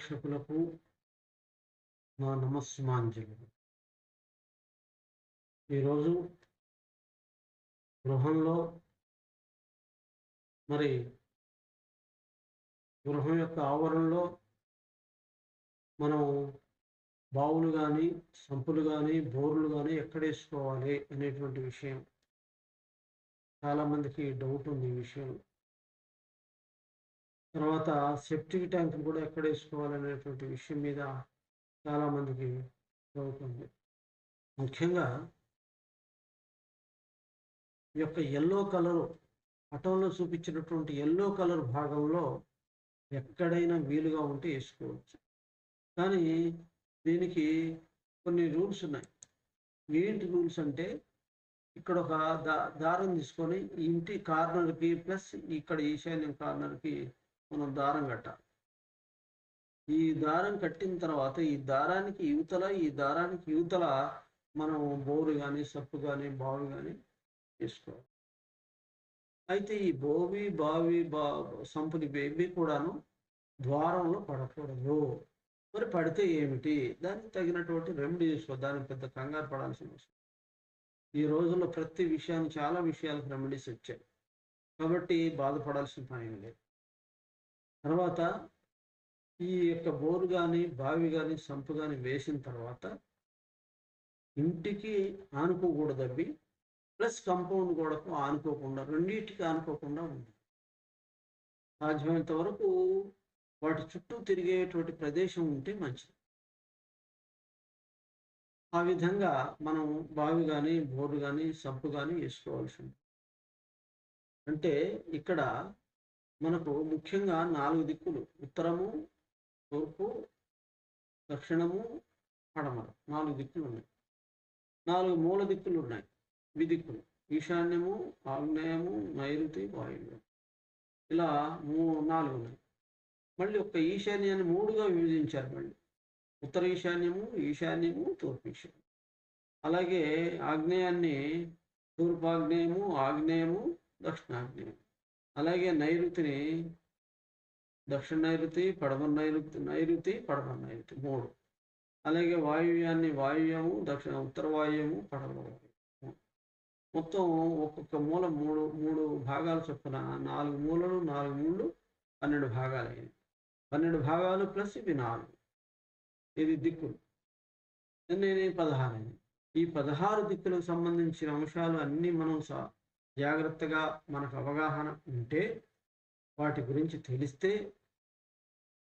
ప్రేక్షకులకు నా నమస్సుమాంజలు. ఈరోజు గృహంలో మరి గృహం యొక్క ఆవరణలో మనం బావులు కానీ సంపులు కానీ బోర్లు కానీ ఎక్కడేసుకోవాలి అనేటువంటి విషయం. చాలామందికి డౌట్ ఉంది ఈ విషయం. తర్వాత సెప్టిక్ ట్యాంకులు కూడా ఎక్కడ వేసుకోవాలనేటువంటి విషయం మీద చాలామందికి అవుతుంది ముఖ్యంగా ఈ యొక్క ఎల్లో కలర్ పటంలో చూపించినటువంటి ఎల్లో కలర్ భాగంలో ఎక్కడైనా వీలుగా ఉంటే వేసుకోవచ్చు. కానీ దీనికి కొన్ని రూల్స్ ఉన్నాయి. ఏంటి రూల్స్ అంటే ఇక్కడ ఒక దా దారం తీసుకొని ఇంటి కార్నర్కి ప్లస్ ఇక్కడ ఈశాన్యం కార్నర్కి మనం దారం కట్టాలి ఈ దారం కట్టిన తర్వాత ఈ దారానికి యువతల ఈ దారానికి యువతల మనం బోరు కానీ సప్పు కానీ బావి కానీ వేసుకోవాలి. అయితే ఈ బోవి బావి బా సంపుని బేబీ కూడాను ద్వారంలో పడకూడదు. మరి పడితే ఏమిటి? దానికి తగినటువంటి రెమెడీ చేసుకో దానికి పెద్ద కంగారు పడాల్సిన అవసరం ఈ రోజుల్లో ప్రతి విషయాన్ని చాలా విషయాలకు రెమెడీస్ వచ్చాయి. కాబట్టి బాధపడాల్సిన పని లేదు. తర్వాత ఈ యొక్క బోరు కానీ బావి కానీ సంపు కానీ వేసిన తర్వాత ఇంటికి ఆనుకోకూడదు అవి ప్లస్ కంపౌండ్ గోడకు ఆనుకోకుండా రెండింటికి ఆనుకోకుండా ఉంది సాధ్యమైనంత వరకు వాటి చుట్టూ తిరిగేటువంటి ప్రదేశం ఉంటే మంచిది. ఆ విధంగా మనం బావి కానీ బోర్డు కానీ సంపు కానీ వేసుకోవాల్సి ఉంది అంటే ఇక్కడ మనకు ముఖ్యంగా నాలుగు దిక్కులు ఉత్తరము తూర్పు దక్షిణము పడమర నాలుగు దిక్కులు ఉన్నాయి. నాలుగు మూల దిక్కులు ఉన్నాయి. విదిక్కులు ఈశాన్యము ఆగ్నేయము నైరుతి వాయువు ఇలా మూ నాలుగు ఉన్నాయి. మళ్ళీ ఒక ఈశాన్యాన్ని మూడుగా విభజించారు మళ్ళీ. ఉత్తర ఈశాన్యము ఈశాన్యము తూర్పు ఈశాన్యం అలాగే ఆగ్నేయాన్ని తూర్పాగ్నేయము ఆగ్నేయము ఆగ్నేయము దక్షిణాగ్నేయం అలాగే నైరుతిని దక్షిణ నైరుతి పడమర నైరుతి నైరుతి పడమర నైరుతి మూడు. అలాగే వాయువ్యాన్ని వాయువ్యము దక్షిణ ఉత్తర వాయువ్యము పడమర వాయువ్యము. మొత్తం ఒక్కొక్క మూల మూడు మూడు భాగాలు చొప్పున నాలుగు మూలలు నాలుగు మూడు పన్నెండు భాగాలు అయ్యాయి పన్నెండు భాగాలు ప్లస్ ఇవి నాలుగు. ఇది దిక్కులు నేను పదహారు ఈ పదహారు దిక్కులకు సంబంధించిన అంశాలు అన్నీ మనం సా జాగ్రత్తగా మనకు అవగాహన ఉంటే వాటి గురించి తెలిస్తే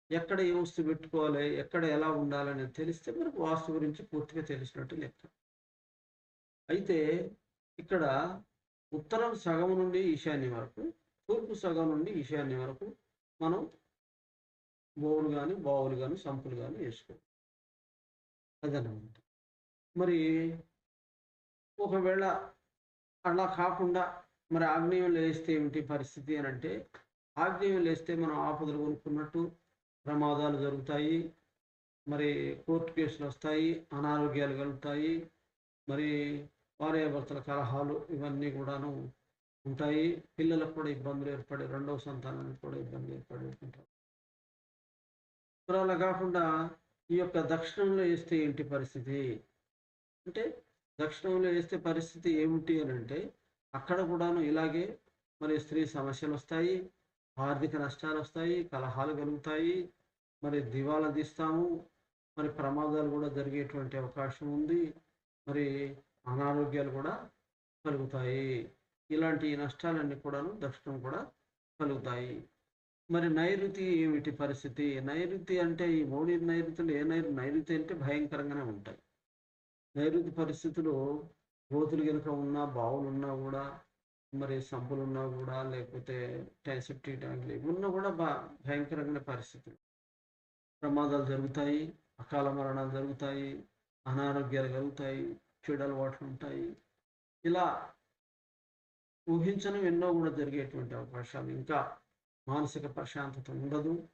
ఎక్కడ ఏ వస్తువు పెట్టుకోవాలి ఎక్కడ ఎలా ఉండాలని తెలిస్తే మనకు వాస్తు గురించి పూర్తిగా తెలిసినట్టు లెక్క అయితే ఇక్కడ ఉత్తరం సగం నుండి ఈశాన్యం వరకు తూర్పు సగం నుండి ఈశాన్యం వరకు మనం బోవులు కానీ బావులు కానీ సంపులు కానీ వేసుకోవాలి. అదనమాట మరి ఒకవేళ అలా కాకుండా మరి ఆగ్నేయంలో వేస్తే ఏమిటి పరిస్థితి అని అంటే ఆగ్నేయం లేస్తే మనం ఆపదలు కొనుక్కున్నట్టు ప్రమాదాలు జరుగుతాయి మరి కోర్టు కేసులు వస్తాయి అనారోగ్యాలు కలుగుతాయి మరి భార్యాభర్తల కలహాలు ఇవన్నీ కూడాను ఉంటాయి. పిల్లలకు కూడా ఇబ్బందులు ఏర్పడి రెండవ సంతానానికి కూడా ఇబ్బంది ఏర్పడి ఉంటారు మరి అలా కాకుండా ఈ యొక్క దక్షిణంలో వేస్తే ఏంటి పరిస్థితి? అంటే దక్షిణంలో వేస్తే పరిస్థితి ఏమిటి అని అంటే అక్కడ కూడాను ఇలాగే మరి స్త్రీ సమస్యలు వస్తాయి ఆర్థిక నష్టాలు వస్తాయి కలహాలు కలుగుతాయి మరి దివాలా తీస్తాము మరి ప్రమాదాలు కూడా జరిగేటువంటి అవకాశం ఉంది మరి అనారోగ్యాలు కూడా కలుగుతాయి. ఇలాంటి నష్టాలన్నీ కూడాను దక్షిణం కూడా కలుగుతాయి. మరి నైరుతి ఏమిటి పరిస్థితి? నైరుతి అంటే ఈ మూడు నైరుతులు ఏ నైరు నైరుతి అంటే భయంకరంగానే ఉంటాయి. నైరుతి పరిస్థితులు గోతులు కనుక ఉన్నా బావులు ఉన్నా కూడా మరి సంపులు ఉన్నా కూడా లేకపోతే సెప్టిక్ ట్యాంకులు ఇవి ఉన్నా కూడా బా భయంకరమైన పరిస్థితులు. ప్రమాదాలు జరుగుతాయి అకాల మరణాలు జరుగుతాయి అనారోగ్యాలు కలుగుతాయి చెడు అలవాట్లు ఉంటాయి. ఇలా ఊహించని ఎన్నో కూడా జరిగేటువంటి అవకాశాలు. ఇంకా మానసిక ప్రశాంతత ఉండదు.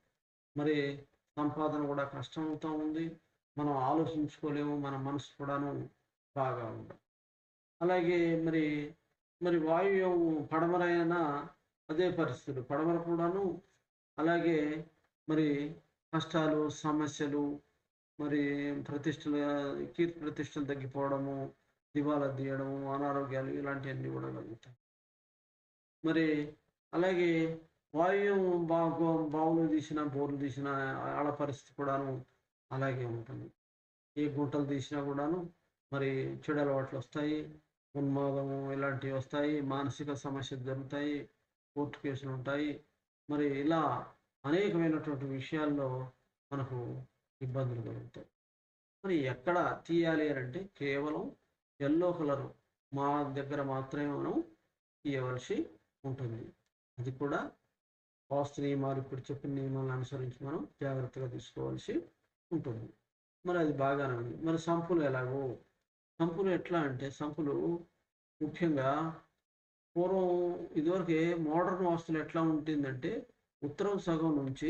మరి సంపాదన కూడా కష్టం అవుతూ ఉంది. మనం ఆలోచించుకోలేము మన మనసు కూడాను బాగా ఉండదు. అలాగే మరి మరి వాయువ్యం పడమరైన అదే పరిస్థితులు. పడమర కూడాను అలాగే మరి కష్టాలు సమస్యలు మరి ప్రతిష్టలు కీర్తి ప్రతిష్టలు తగ్గిపోవడము దివాలా తీయడము అనారోగ్యాలు ఇలాంటివన్నీ కూడా కలుగుతాయి. మరి అలాగే వాయువు బాగు బావులు తీసిన బోర్లు తీసిన ఆడ పరిస్థితి కూడాను అలాగే ఉంటుంది. ఏ గుంటలు తీసినా కూడాను మరి చెడు అలవాట్లు వస్తాయి. ఉన్మాదము ఇలాంటివి వస్తాయి మానసిక సమస్యలు జరుగుతాయి కోర్టు కేసులు ఉంటాయి. మరి ఇలా అనేకమైనటువంటి విషయాల్లో మనకు ఇబ్బందులు కలుగుతాయి. మరి ఎక్కడ తీయాలి అని అంటే కేవలం ఎల్లో కలర్ మా దగ్గర మాత్రమే మనం తీయవలసి ఉంటుంది. అది కూడా వాస్తు నియమాలు ఇప్పుడు చెప్పిన నియమాలను అనుసరించి మనం జాగ్రత్తగా తీసుకోవాల్సి ఉంటుంది. మరి అది బాగానే ఉంది. మరి సంపులు ఎలాగో సంపులు ఎట్లా అంటే సంపులు ముఖ్యంగా పూర్వం ఇదివరకే మోడర్న్ వాస్తులు ఎట్లా ఉంటుందంటే ఉత్తరం సగం నుంచి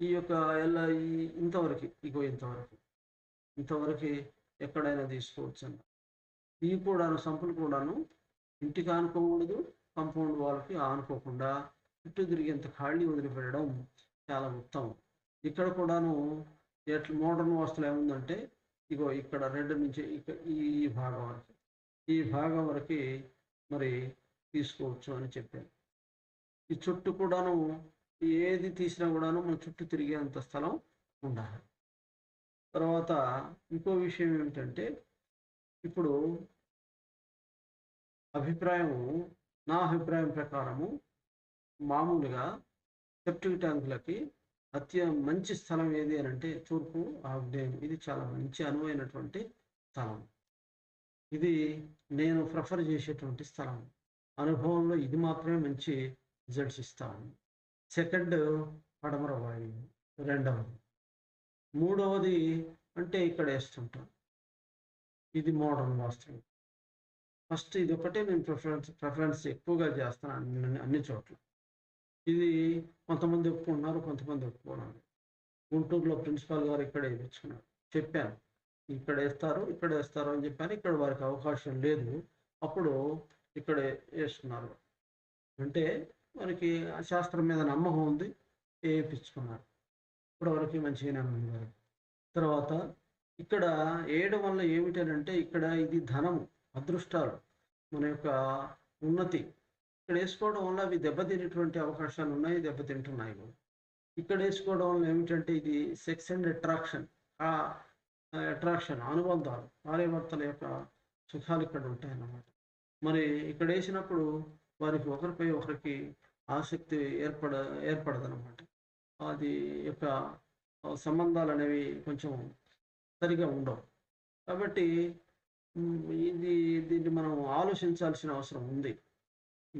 ఈ యొక్క ఎలా ఈ ఇంతవరకు ఇగో ఇంతవరకు ఇంతవరకు ఎక్కడైనా తీసుకోవచ్చు అన్న ఇవి కూడాను సంపులు కూడాను ఇంటికి ఆనుకోకూడదు కంపౌండ్ వాళ్ళకి ఆనుకోకుండా చుట్టూ తిరిగేంత ఖాళీ వదిలిపెట్టడం చాలా ఉత్తమం. ఇక్కడ కూడాను ఎట్లా మోడర్న్ వాస్తులు ఏముందంటే ఇగో ఇక్కడ రెండు నుంచి ఈ భాగం వరకు. ఈ భాగం వరకు మరి తీసుకోవచ్చు అని చెప్పాను. ఈ చుట్టూ కూడాను ఏది తీసినా కూడాను మన చుట్టూ తిరిగేంత స్థలం ఉండాలి. తర్వాత ఇంకో విషయం ఏమిటంటే ఇప్పుడు అభిప్రాయము నా అభిప్రాయం ప్రకారము మామూలుగా సెప్టిక్ ట్యాంకులకి అత్య మంచి స్థలం ఏది అని అంటే తూర్పు ఆగ్నేయం. ఇది చాలా మంచి అనువైనటువంటి స్థలం. ఇది నేను ప్రిఫర్ చేసేటువంటి స్థలం. అనుభవంలో ఇది మాత్రమే మంచి రిజల్ట్స్ ఇస్తాను. సెకండ్ పడమర వాయువు రెండవది. మూడవది అంటే ఇక్కడ వేస్తుంటాం. ఇది మోడర్న్ వాస్తవం. ఫస్ట్ ఇది ఒకటే నేను ప్రిఫరెన్స్ ప్రిఫరెన్స్ ఎక్కువగా చేస్తాను అన్ని అన్ని చోట్ల. ఇది కొంతమంది ఒప్పుకున్నారు కొంతమంది ఒప్పుకున్నారు గుంటూరులో ప్రిన్సిపాల్ గారు ఇక్కడ వేయించుకున్నారు చెప్పాను ఇక్కడ వేస్తారు ఇక్కడ వేస్తారు అని చెప్పాను ఇక్కడ వారికి అవకాశం లేదు. అప్పుడు ఇక్కడ వేస్తున్నారు. అంటే మనకి ఆ శాస్త్రం మీద నమ్మకం ఉంది. వేయించుకున్నారు. ఇప్పుడు వారికి మంచిగా మంచిగానే కాదు తర్వాత ఇక్కడ వేయడం వల్ల ఏమిటనంటే ఇక్కడ ఇది ధనము అదృష్టాలు. మన యొక్క ఉన్నతి ఇక్కడ వేసుకోవడం వల్ల అవి దెబ్బతినేటువంటి అవకాశాలు ఉన్నాయి దెబ్బతింటున్నాయి కూడా. ఇక్కడ వేసుకోవడం వల్ల ఏమిటంటే ఇది సెక్స్ అండ్ అట్రాక్షన్ ఆ అట్రాక్షన్ అనుబంధాలు భార్యాభర్తల యొక్క సుఖాలు ఇక్కడ ఉంటాయన్నమాట. మరి ఇక్కడ వేసినప్పుడు వారికి ఒకరిపై ఒకరికి ఆసక్తి ఏర్పడ ఏర్పడదనమాట అది యొక్క సంబంధాలు అనేవి కొంచెం సరిగా ఉండవు. కాబట్టి ఇది దీన్ని మనం ఆలోచించాల్సిన అవసరం ఉంది.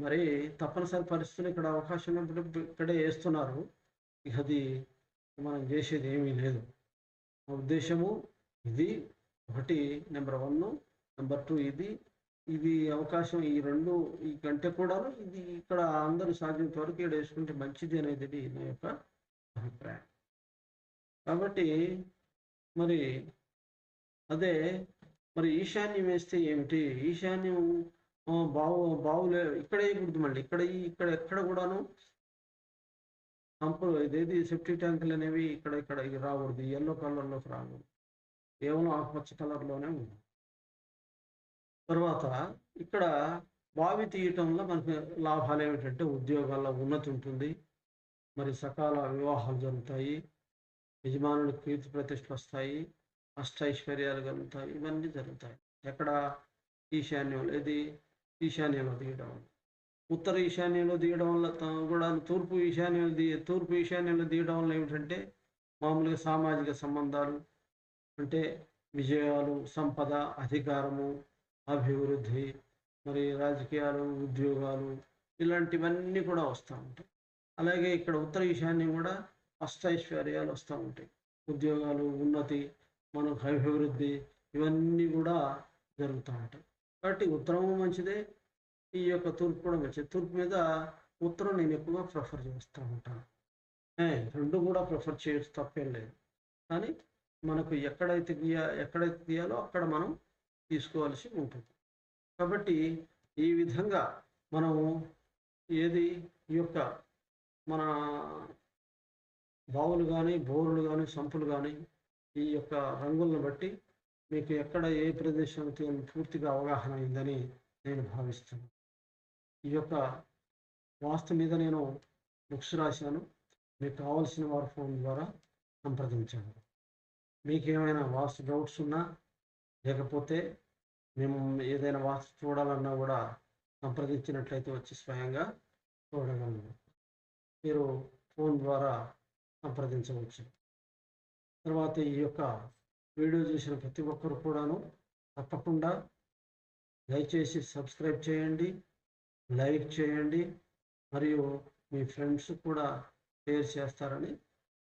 మరి తప్పనిసరి పరిస్థితులు ఇక్కడ అవకాశం ఉన్నప్పుడు ఇక్కడే వేస్తున్నారు. ఇక అది మనం చేసేది ఏమీ లేదు. నా ఉద్దేశము ఇది ఒకటి నెంబర్ వన్ నెంబర్ టూ ఇది. ఇది అవకాశం ఈ రెండు ఈ కంటే కూడా ఇది ఇక్కడ అందరూ సాధ్యంత వరకు ఇక్కడ వేసుకుంటే మంచిది అనేది నా యొక్క అభిప్రాయం. కాబట్టి మరి అదే మరి ఈశాన్యం వేస్తే ఏమిటి? ఈశాన్యం బావు బావులే ఇక్కడ వేయకూడదు మళ్ళీ. ఇక్కడ ఇక్కడ ఎక్కడ కూడాను సంప ఇదేది సెఫ్టీ ట్యాంకులు అనేవి ఇక్కడ ఇక్కడ రాకూడదు. ఎల్లో కలర్లోకి రాకూడదు. కేవలం ఆకుపచ్చ కలర్లోనే ఉంది. తర్వాత ఇక్కడ బావి తీయటంలో మనకి లాభాలు ఏమిటంటే ఉద్యోగాల్లో ఉన్నతి ఉంటుంది. మరి సకాల వివాహాలు జరుగుతాయి. యజమానులు కీర్తి ప్రతిష్టలు వస్తాయి. అష్టైశ్వర్యాలు కలుగుతాయి. ఇవన్నీ జరుగుతాయి. ఎక్కడ ఈశాన్యం ఇది ఈశాన్యంలో తీయడం వల్ల. ఉత్తర ఈశాన్యంలో దిగడం వల్ల కూడా తూర్పు ఈశాన్యంలో తీ తూర్పు ఈశాన్యంలో దిగడం వల్ల ఏమిటంటే మామూలుగా సామాజిక సంబంధాలు అంటే విజయాలు సంపద అధికారము అభివృద్ధి మరి రాజకీయాలు ఉద్యోగాలు ఇలాంటివన్నీ కూడా వస్తూ ఉంటాయి. అలాగే ఇక్కడ ఉత్తర ఈశాన్యం కూడా అష్టైశ్వర్యాలు వస్తూ ఉంటాయి. ఉద్యోగాలు ఉన్నతి మనకు అభివృద్ధి ఇవన్నీ కూడా జరుగుతూ ఉంటాయి. కాబట్టి ఉత్తరము మంచిదే ఈ యొక్క తూర్పు కూడా మంచిది. తూర్పు మీద ఉత్తరం నేను ఎక్కువగా ప్రిఫర్ చేస్తూ ఉంటాను. రెండు కూడా ప్రిఫర్ చేయొచ్చు తప్పేం లేదు. కానీ మనకు ఎక్కడైతే గీయ ఎక్కడైతే గీయాలో అక్కడ మనం తీసుకోవాల్సి ఉంటుంది. కాబట్టి ఈ విధంగా మనము ఏది ఈ యొక్క మన బావులు కానీ బోరులు కానీ సంపులు కానీ ఈ యొక్క రంగులను బట్టి మీకు ఎక్కడ ఏ ప్రదేశంతో పూర్తిగా అవగాహన అయిందని నేను భావిస్తున్నాను. ఈ యొక్క వాస్తు మీద నేను బుక్స్ రాశాను. మీకు కావాల్సిన వారి ఫోన్ ద్వారా సంప్రదించండి మీకు ఏమైనా వాస్తు డౌట్స్ ఉన్నా లేకపోతే మేము ఏదైనా వాస్తు చూడాలన్నా కూడా సంప్రదించినట్లయితే వచ్చి స్వయంగా చూడగలము మీరు ఫోన్ ద్వారా సంప్రదించవచ్చు. తర్వాత ఈ యొక్క వీడియో చూసిన ప్రతి ఒక్కరు కూడాను తప్పకుండా దయచేసి సబ్స్క్రైబ్ చేయండి లైక్ చేయండి మరియు మీ ఫ్రెండ్స్ కూడా షేర్ చేస్తారని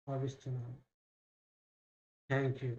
భావిస్తున్నాను. Thank you.